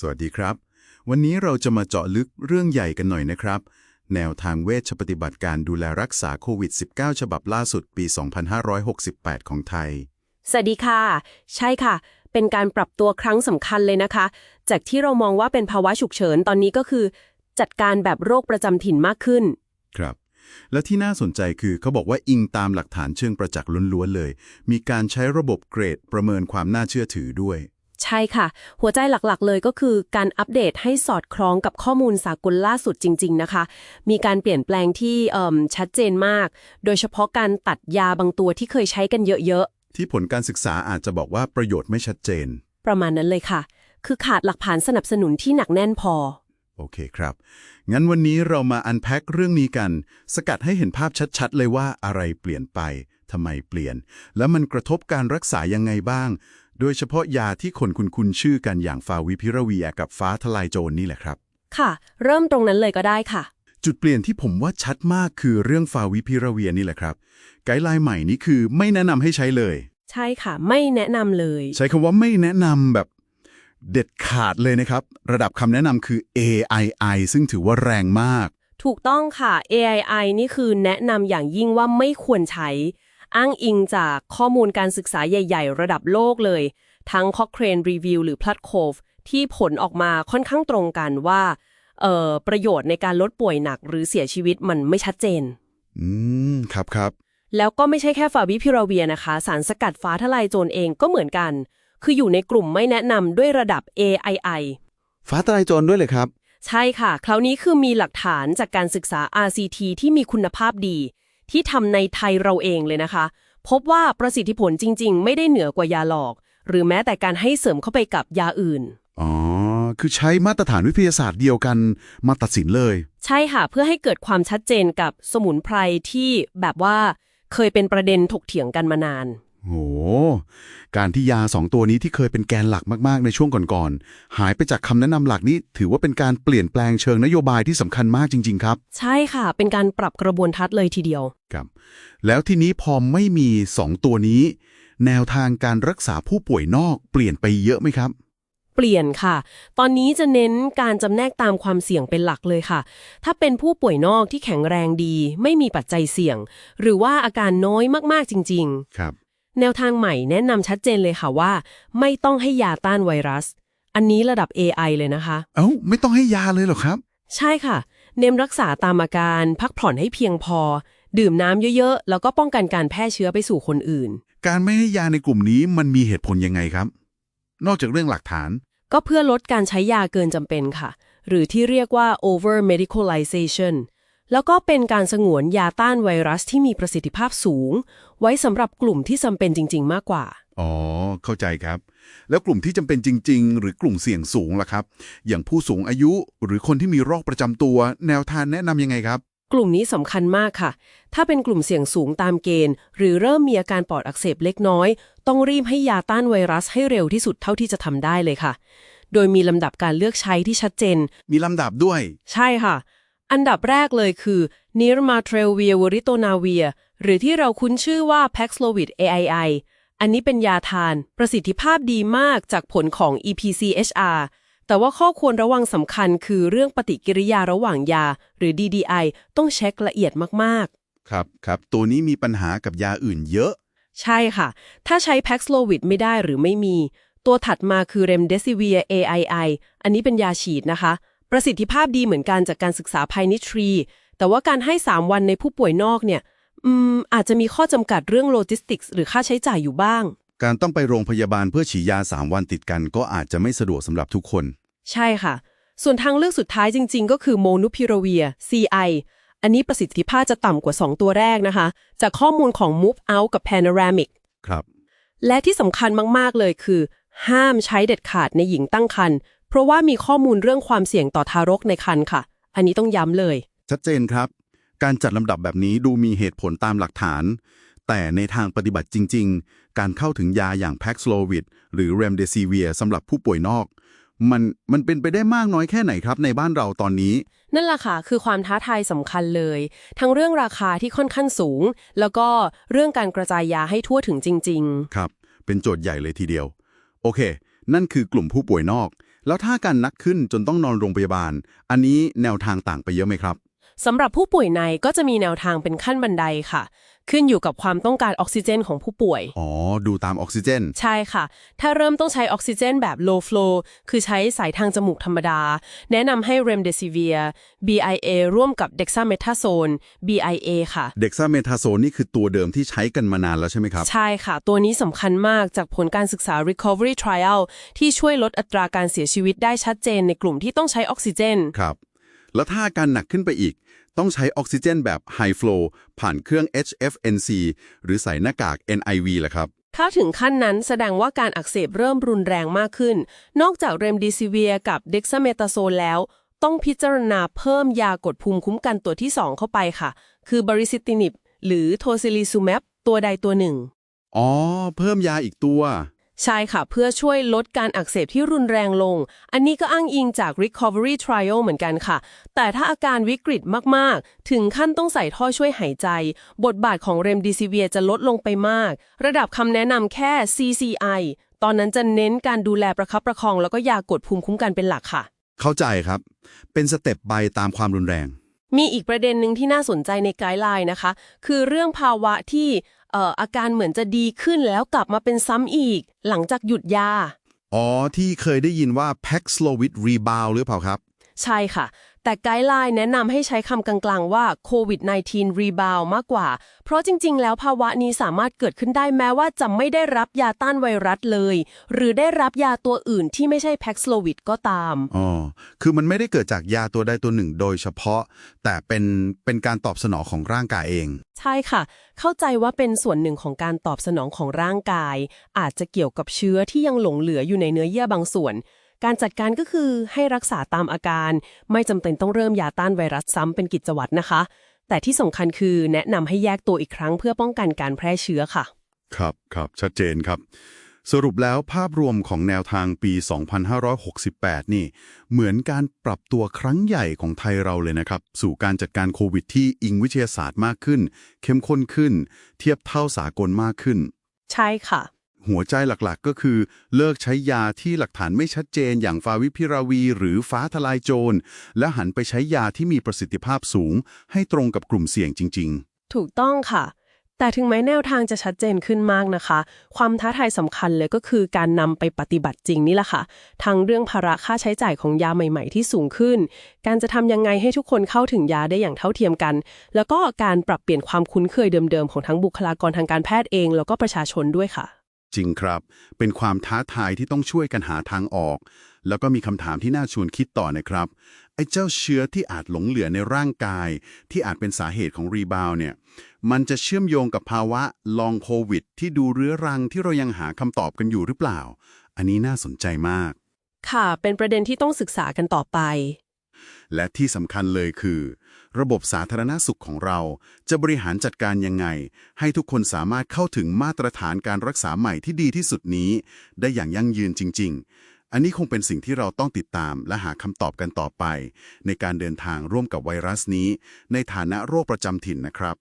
สวัสดีครับ วันนี้เราจะมาเจาะลึกเรื่องใหญ่กันหน่อยนะครับ แนวทางเวชปฏิบัติการดูแลรักษาโควิด -19 ฉบับล่าสุดปี 2568 ของไทย สวัสดีค่ะ ใช่ค่ะ เป็นการปรับตัวครั้งสำคัญเลยนะคะ จากที่เรามองว่าเป็นภาวะฉุกเฉินตอนนี้ก็คือ จัดการแบบโรคประจำถิ่นมากขึ้น ครับ และที่น่าสนใจคือเขาบอกว่าอิงตามหลักฐานเชิงประจักษ์ล้วนๆเลย มีการใช้ระบบเกรดประเมินความน่าเชื่อถือด้วย ใช่ค่ะ หัวใจหลักๆ เลยก็คือการอัปเดตให้สอดคล้องกับข้อมูลสากลล่าสุดจริง ๆ นะคะ มีการเปลี่ยนแปลงที่เอิ่มชัดเจนมาก โดยเฉพาะการตัดยาบางตัวที่เคยใช้กันเยอะที่ผลการศึกษาอาจจะบอกว่าประโยชน์ไม่ชัดเจนๆประมาณนั้นเลยค่ะ คือขาดหลักฐานสนับสนุนที่หนักแน่นพอ โอเคครับ งั้นวันนี้เรามาอันแพ็คเรื่องนี้กัน สกัดให้เห็นภาพชัดๆ เลยว่าอะไรเปลี่ยนไปทำไมเปลี่ยน แล้วมันกระทบการรักษายังไงบ้าง โดยเฉพาะยาที่คนคุณคุณชื่อกันอย่างฟาวิพิราเวียกับฟ้าทลายโจรนี่แหละครับ ค่ะ เริ่มตรงนั้นเลยก็ได้ค่ะ จุดเปลี่ยนที่ผมว่าชัดมากคือเรื่องฟาวิพิราเวียนี่แหละครับ ไกด์ไลน์ใหม่นี้คือไม่แนะนำให้ใช้เลย ใช่ค่ะ ไม่แนะนำเลย ใช้คำว่าไม่แนะนำแบบเด็ดขาดเลยนะครับ ระดับคำแนะนำคือ AII ซึ่งถือว่าแรงมาก ถูกต้องค่ะ AII นี่คือแนะนำอย่างยิ่งว่าไม่ควรใช้ อ้างอิงจากข้อมูลการศึกษาใหญ่ ๆ ระดับโลกเลย ทั้ง Cochrane Review หรือ p l u t c o v ที่ผลออกมาค่อนข้างตรงกันว่าเอ่อประโยชน์ในการลดป่วยหนักหรือเสียชีวิตมันไม่ชัดเจน อืม ครับครับ แล้วก็ไม่ใช่แค่ฟาวิพิราเวียนะคะ สารสกัดฟ้าทลายโจรเองก็เหมือนกัน คืออยู่ในกลุ่มไม่แนะนำด้วยระดับ AII ฟ้าทลายโจรด้วยเลยครับ ใช่ค่ะ คราวนี้คือมีหลักฐานจากการศึกษา RCT ที่มีคุณภาพดี ที่ทำในไทยเราเองเลยนะคะ พบว่าประสิทธิผลจริง ๆ ไม่ได้เหนือกว่ายาหลอก หรือแม้แต่การให้เสริมเข้าไปกับยาอื่น อ๋อ คือใช้มาตรฐานวิทยาศาสตร์เดียวกันมาตัดสินเลย ใช่ค่ะ เพื่อให้เกิดความชัดเจนกับสมุนไพรที่แบบว่าเคยเป็นประเด็นถกเถียงกันมานาน โห การที่ยาสองตัวนี้ที่เคยเป็นแกนหลักมากๆ ในช่วงก่อนๆ หายไปจากคำแนะนำหลักนี้ ถือว่าเป็นการเปลี่ยนแปลงเชิงนโยบายที่สำคัญมากจริง ๆ ครับ ใช่ค่ะ เป็นการปรับกระบวนทัศน์เลยทีเดียว ครับ แล้วทีนี้พอไม่มีสองตัวนี้ แนวทางการรักษาผู้ป่วยนอกเปลี่ยนไปเยอะไหมครับเปลี่ยนค่ะ ตอนนี้จะเน้นการจำแนกตามความเสี่ยงเป็นหลักเลยค่ะ ถ้าเป็นผู้ป่วยนอกที่แข็งแรงดี ไม่มีปัจจัยเสี่ยง หรือว่าอาการน้อยมากๆจริงครับๆ แนวทางใหม่แนะนำชัดเจนเลยค่ะว่า ไม่ต้องให้ยาต้านไวรัส อันนี้ระดับ AI เลยนะคะ เอ้า ไม่ต้องให้ยาเลยเหรอครับ ใช่ค่ะ เน้นรักษาตามอาการ พักผ่อนให้เพียงพอ ดื่มน้ำเยอะๆ แล้วก็ป้องกันการแพร่เชื้อไปสู่คนอื่น การไม่ให้ยาในกลุ่มนี้มันมีเหตุผลยังไงครับ นอกจากเรื่องหลักฐาน ก็เพื่อลดการใช้ยาเกินจำเป็นค่ะ หรือที่เรียกว่า over medicalization แล้วก็เป็นการสงวนยาต้านไวรัสที่มีประสิทธิภาพสูง ไว้สำหรับกลุ่มที่จำเป็นจริง ๆ มากกว่า อ๋อ เข้าใจครับ แล้วกลุ่มที่จำเป็นจริง ๆ หรือกลุ่มเสี่ยงสูงล่ะครับ อย่างผู้สูงอายุหรือคนที่มีโรคประจำตัว แนวทางแนะนำยังไงครับ กลุ่มนี้สำคัญมากค่ะ ถ้าเป็นกลุ่มเสี่ยงสูงตามเกณฑ์ หรือเริ่มมีอาการปอดอักเสบเล็กน้อย ต้องรีบให้ยาต้านไวรัสให้เร็วที่สุดเท่าที่จะทำได้เลยค่ะ โดยมีลำดับการเลือกใช้ที่ชัดเจน มีลำดับด้วย ใช่ค่ะ อันดับแรกเลยคือ n i r m a t r e l v i r v i r i t o n a v i r หรือที่เราคุ้นชื่อว่า Paxlovid AII อันนี้เป็นยาทาน ประสิทธิภาพดีมากจากผลของ EPCHR แต่ว่าข้อควรระวังสำคัญคือเรื่องปฏิกิริยาระหว่างยา หรือ DDI ต้องเช็คละเอียดมากครับครับ ตัวนี้มีปัญหากับยาอื่นเยอะๆใช่ค่ะ ถ้าใช้ Paxlovid ไม่ได้หรือไม่มี ตัวถัดมาคือ Remdesivir AII อันนี้เป็นยาฉีดนะคะ ประสิทธิภาพดีเหมือนกันจากการศึกษาภายในทรี แต่ว่าการให้ 3 วันในผู้ป่วยนอกเนี่ยอืมอาจจะมีข้อจำกัดเรื่องโลจิสติกส์หรือค่าใช้จ่ายอยู่บ้าง การต้องไปโรงพยาบาลเพื่อฉีดยา 3 วันติดกัน ก็อาจจะไม่สะดวกสำหรับทุกคน ใช่ค่ะ ส่วนทางเลือกสุดท้ายจริง ๆ ก็คือโมนูพิราเวีย CI อันนี้ประสิทธิภาพจะต่ำกว่า 2 ตัวแรกนะคะ จากข้อมูลของ Move Out กับ Panoramic ครับ และที่สำคัญมาก ๆ เลยคือ ห้ามใช้เด็ดขาดในหญิงตั้งครรภ์ เพราะว่ามีข้อมูลเรื่องความเสี่ยงต่อทารกในครรภ์ค่ะ อันนี้ต้องย้ำเลย ชัดเจนครับ การจัดลำดับแบบนี้ดูมีเหตุผลตามหลักฐาน แต่ในทางปฏิบัติจริง ๆ การเข้าถึงยาอย่าง Paxlovid หรือ Remdesivir สำหรับผู้ป่วยนอก มันมันเป็นไปได้มากน้อยแค่ไหนครับ ในบ้านเราตอนนี้ นั่นแหละค่ะ คือความท้าทายสำคัญเลย ทั้งเรื่องราคาที่ค่อนข้างสูง แล้วก็เรื่องการกระจายยาให้ทั่วถึงจริงครับ เป็นโจทย์ใหญ่เลยทีเดียว โอเค นั่นคือกลุ่มผู้ป่วยนอก แล้วถ้าการนักขึ้นจนต้องนอนโรงพยาบาล อันนี้แนวทางต่างไปเยอะไหมครับ สำหรับผู้ป่วยในก็จะมีแนวทางเป็นขั้นบันไดค่ะ ขึ้นอยู่กับความต้องการออกซิเจนของผู้ป่วย อ๋อ ดูตามออกซิเจน ใช่ค่ะ ถ้าเริ่มต้องใช้ออกซิเจนแบบ low flow คือใช้สายทางจมูกธรรมดา แนะนำให้ remdesivir BIA ร่วมกับ dexamethasone BIA ค่ะเด็กซาเมทาโซนนี่คือตัวเดิมที่ใช้กันมานานแล้วใช่ไหมครับ ใช่ค่ะ ตัวนี้สำคัญมากจากผลการศึกษา recovery trial ที่ช่วยลดอัตราการเสียชีวิตได้ชัดเจนในกลุ่มที่ต้องใช้ออกซิเจน ครับ แล้วถ้าอาการหนักขึ้นไปอีก ต้องใช้ออกซิเจนแบบ High Flow ผ่านเครื่อง HFNC หรือใส่หน้ากาก NIV ล่ะครับ ถ้าถึงขั้นนั้นแสดงว่าการอักเสบเริ่มรุนแรงมากขึ้น นอกจากเรมดีซิเวียกับเด็กซาเมตาโซนแล้ว ต้องพิจารณาเพิ่มยากดภูมิคุ้มกันตัวที่ 2 เข้าไปค่ะ คือบริซิตินิบหรือโทซิลิซูแมปตัวใดตัวหนึ่ง อ๋อ เพิ่มยาอีกตัว ใช่ค่ะ เพื่อช่วยลดการอักเสบที่รุนแรงลง อันนี้ก็อ้างอิงจาก Recovery Trial เหมือนกันค่ะ แต่ถ้าอาการวิกฤตมาก ๆ ถึงขั้นต้องใส่ท่อช่วยหายใจ บทบาทของเรมดีซิเวียจะลดลงไปมาก ระดับคำแนะนำแค่ CCI ตอนนั้นจะเน้นการดูแลประคับประคอง แล้วก็ยากดภูมิคุ้มกันเป็นหลักค่ะ เข้าใจครับ เป็นสเต็ปไปตามความรุนแรง มีอีกประเด็นหนึ่งที่น่าสนใจในไกด์ไลน์นะคะ คือเรื่องภาวะที่เอ่ออาการเหมือนจะดีขึ้นแล้วกลับมาเป็นซ้ำอีก หลังจากหยุดยา อ๋อ ที่เคยได้ยินว่า Paxlovid Rebound หรือเปล่าครับ ใช่ค่ะ แต่ไกด์ไลน์แนะนำให้ใช้คำกลางๆ ว่าโควิด -19 rebound มากกว่า เพราะจริง ๆ แล้วภาวะนี้สามารถเกิดขึ้นได้แม้ว่าจะไม่ได้รับยาต้านไวรัสเลย หรือได้รับยาตัวอื่นที่ไม่ใช่ Paxlovid ก็ตาม อ๋อ คือมันไม่ได้เกิดจากยาตัวใดตัวหนึ่งโดยเฉพาะ แต่เป็นเป็นการตอบสนองของร่างกายเอง ใช่ค่ะ เข้าใจว่าเป็นส่วนหนึ่งของการตอบสนองของร่างกาย อาจจะเกี่ยวกับเชื้อที่ยังหลงเหลืออยู่ในเนื้อเยื่อบางส่วน การจัดการก็คือให้รักษาตามอาการ ไม่จำเป็นต้องเริ่มยาต้านไวรัสซ้ำเป็นกิจวัตรนะคะ แต่ที่สำคัญคือแนะนำให้แยกตัวอีกครั้งเพื่อป้องกันการแพร่เชื้อค่ะ ครับครับชัดเจนครับ สรุปแล้วภาพรวมของแนวทางปี 2568 นี่ เหมือนการปรับตัวครั้งใหญ่ของไทยเราเลยนะครับ สู่การจัดการโควิดที่อิงวิทยาศาสตร์มากขึ้น เข้มข้นขึ้น เทียบเท่าสากลมากขึ้น ใช่ค่ะ หัวใจหลักๆ ก็คือ เลิกใช้ยาที่หลักฐานไม่ชัดเจนอย่างฟาวิพิราวี หรือฟ้าทลายโจร และหันไปใช้ยาที่มีประสิทธิภาพสูง ให้ตรงกับกลุ่มเสี่ยงจริง ๆ ถูกต้องค่ะ แต่ถึงแม้แนวทางจะชัดเจนขึ้นมากนะคะ ความท้าทายสำคัญเลยก็คือการนำไปปฏิบัติจริงนี่แหละค่ะ ทั้งเรื่องภาระค่าใช้จ่ายของยาใหม่ ๆ ที่สูงขึ้น การจะทำยังไงให้ทุกคนเข้าถึงยาได้อย่างเท่าเทียมกัน แล้วก็การปรับเปลี่ยนความคุ้นเคยเดิมๆของทั้งบุคลากรทางการแพทย์เอง แล้วก็ประชาชนด้วยค่ะ จริงครับ เป็นความท้าทายที่ต้องช่วยกันหาทางออก แล้วก็มีคำถามที่น่าชวนคิดต่อนะครับ ไอ้เจ้าเชื้อที่อาจหลงเหลือในร่างกาย ที่อาจเป็นสาเหตุของรีบาวเนี่ย มันจะเชื่อมโยงกับภาวะลองโควิด ที่ดูเรื้อรังที่เรายังหาคำตอบกันอยู่หรือเปล่า อันนี้น่าสนใจมาก ค่ะ เป็นประเด็นที่ต้องศึกษากันต่อไป และที่สำคัญเลยคือ ระบบสาธารณสุขของเรา จะบริหารจัดการยังไง ให้ทุกคนสามารถเข้าถึงมาตรฐานการรักษาใหม่ที่ดีที่สุดนี้ ได้อย่างยั่งยืนจริง ๆ อันนี้คงเป็นสิ่งที่เราต้องติดตามและหาคำตอบกันต่อไป ในการเดินทางร่วมกับไวรัสนี้ ในฐานะโรคประจำถิ่นนะครับ